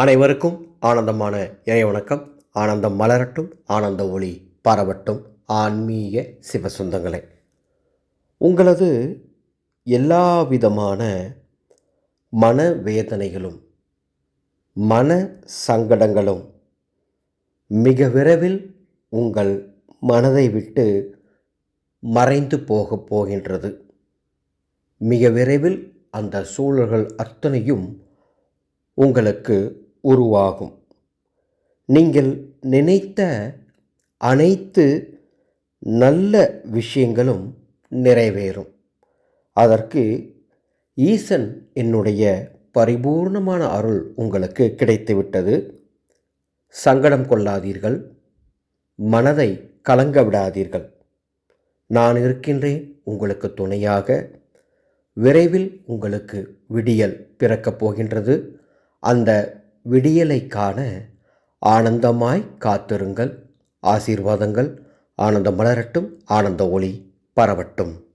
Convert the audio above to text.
அனைவருக்கும் ஆனந்தமான இறை வணக்கம். ஆனந்தம் மலரட்டும் ஆனந்த ஒளி பரவட்டும். ஆன்மீக சிவசொந்தங்களே. உங்களது எல்லா விதமான மனவேதனைகளும் மன சங்கடங்களும் மிக விரைவில் உங்கள் மனதை விட்டு மறைந்து போகப் போகின்றது. மிக விரைவில் அந்த சூழல்கள் அத்தனையும் உங்களுக்கு உருவாகும். நீங்கள் நினைத்த அனைத்து நல்ல விஷயங்களும் நிறைவேறும். அதற்கு ஈசன் என்னுடைய பரிபூர்ணமான அருள் உங்களுக்கு கிடைத்துவிட்டது. சங்கடம் கொள்ளாதீர்கள். மனதை கலங்க விடாதீர்கள். நான் இருக்கின்றேன் உங்களுக்கு துணையாக. விரைவில் உங்களுக்கு விடியல் பிறக்கப் போகின்றது. அந்த விடியலை காண ஆனந்தமாய் காத்திருங்கள். ஆசீர்வாதங்கள் ஆனந்தம் மலரட்டும் ஆனந்த ஒளி பரவட்டும்.